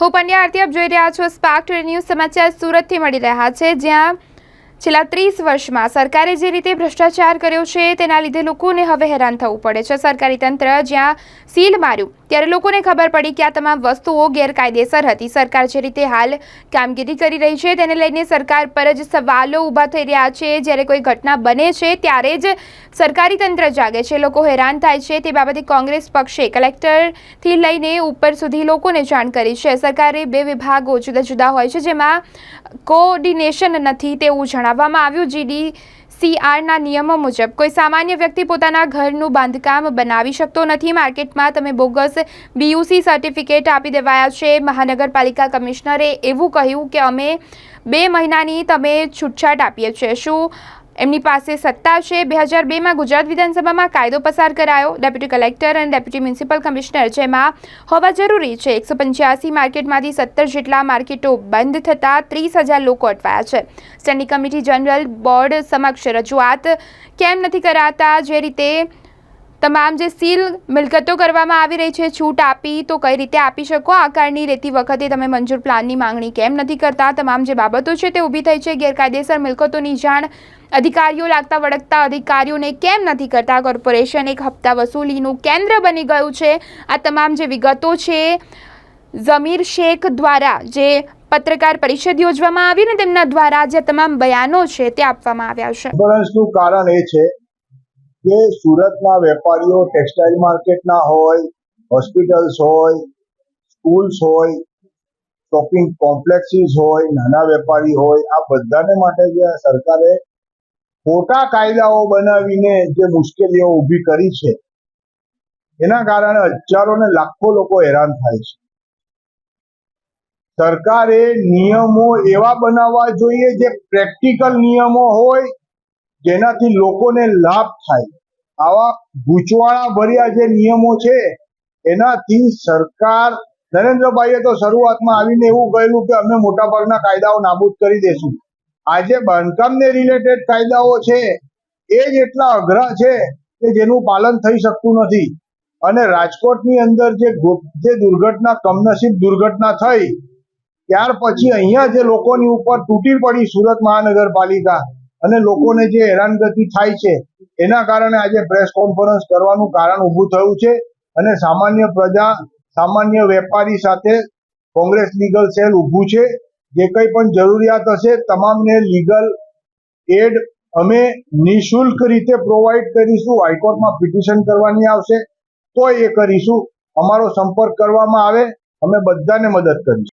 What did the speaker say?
હું પંડ્યા આરતી આપ જોઈ રહ્યા છો સ્પાર્ક ન્યૂઝ સમાચાર સુરતથી મળી રહ્યા છે, જ્યાં છેલ્લા ત્રીસ વર્ષમાં સરકારે જે રીતે ભ્રષ્ટાચાર કર્યો છે તેના લીધે લોકોને હવે હેરાન થવું પડે છે. સરકારી તંત્ર જ્યાં સીલ માર્યું ત્યારે લોકોને ખબર પડી કે આ તમામ વસ્તુઓ ગેરકાયદેસર હતી. સરકાર જે રીતે હાલ કામગીરી કરી રહી છે, તેને લઈને સરકાર પર જ સવાલો ઊભા થઈ રહ્યા છે. જ્યારે કોઈ ઘટના બને છે, ત્યારે જ સરકારી તંત્ર જાગે છે. લોકો હેરાન થાય છે. તે બાબતે કોંગ્રેસ પક્ષે કલેક્ટરથી લઈને ઉપર સુધી લોકોને જાણ કરી છે. સરકારે બે વિભાગો જુદા જુદા હોય છે, જેમાં કોઓર્ડિનેશન નથી તેવું જણાવવામાં આવ્યું. જીડી સીઆરના નિયમો મુજબ કોઈ સામાન્ય વ્યક્તિ પોતાના ઘરનું બાંધકામ બનાવી શકતો નથી. માર્કેટમાં તમે બોગસ બીયુસી સર્ટિફિકેટ આપી દેવાયા છે. મહાનગરપાલિકા કમિશનરે એવું કહ્યું કે અમે બે મહિનાની તમે છૂટછાટ આપીએ છીએ. શું એમની પાસે સત્તા છે. બે હજાર બેમાં ગુજરાત વિધાનસભામાં કાયદો પસાર કરાયો. ડેપ્યુટી કલેક્ટર અને ડેપ્યુટી મ્યુનિસિપલ કમિશનર જેમાં હોવા જરૂરી છે. એકસો પંચ્યાસી માર્કેટમાંથી સત્તર જેટલા માર્કેટો બંધ થતાં ત્રીસ હજાર લોકો અટવાયા છે. સ્ટેન્ડિંગ કમિટી જનરલ બોર્ડ સમક્ષ રજૂઆત કેમ નથી કરાતા? જે રીતે તમામ જે સીલ મિલકતો કરવામાં આવી રહી છે, છૂટ આપી, તો કઈ રીતે આપી શકો? આકારની રેતી વખતે તમે મંજૂર પ્લાનની માંગણી કેમ નથી કરતા? તમામ જે બાબતો છે તે ઊભી થઈ છે. ગેરકાયદેસર મિલકતોની જાણ અધિકારીઓ લાગતા વળગતા અધિકારીઓને કેમ નથી કરતા? કોર્પોરેશન એક હપ્તા વસૂલીનું કેન્દ્ર બની ગયું છે. આ તમામ જે વિગતો છે, ઝમીર શેખ દ્વારા જે પત્રકાર પરિષદ યોજવામાં આવી ને તેમના દ્વારા જે તમામ બયાનો છે તે આપવામાં આવ્યા છે. કારણ એ છે કે સુરતના વેપારીઓ ટેક્સટાઇલ માર્કેટના હોય હોસ્પિટલ્સ હોય સ્કૂલ્સ હોય શોપિંગ કોમ્પ્લેક્સીસ હોય, નાના વેપારી હોય, આ બધાને માટે જે સરકારે ખોટા કાયદાઓ બનાવીને જે મુશ્કેલીઓ ઊભી કરી છે, એના કારણે હજારો ને લાખો લોકો હેરાન થાય છે. સરકારે નિયમો એવા બનાવવા જોઈએ જે પ્રેક્ટિકલ નિયમો હોય જેનાથી લોકોને લાભ થાય. આવા ગૂંચવાળા ભર્યા જે નિયમો છે, એનાથી સરકાર, નરેન્દ્રભાઈએ તો શરૂઆતમાં આવીને એવું કહેલું કે અમે મોટાભાગના કાયદાઓ નાબૂદ કરી દેશું. આજે બાંધકામને રિલેટેડ કાયદાઓ છે, એ જ એટલા અઘરા છે કે જેનું પાલન થઈ શકતું નથી. અને રાજકોટની અંદર જે જે દુર્ઘટના, કમનસીબ દુર્ઘટના થઈ, ત્યાર પછી અહીંયા જે લોકોની ઉપર તૂટી પડી સુરત મહાનગરપાલિકા અને લોકોને જે હેરાનગતિ થાય છે, એના કારણે આજે પ્રેસ કોન્ફરન્સ કરવાનું કારણ ઊભું થયું છે અને સામાન્ય પ્રજા, સામાન્ય વેપારી સાથે કોંગ્રેસ લીગલ સેલ ઊભું છે. જે કંઈ પણ જરૂરિયાત હશે, તમામને લીગલ એડ અમે નિઃશુલ્ક રીતે પ્રોવાઈડ કરીશું. હાઈકોર્ટમાં પિટિશન કરવાની આવશે, તો એ કરીશું. અમારો સંપર્ક કરવામાં આવે, અમે બધાને મદદ કરીશું.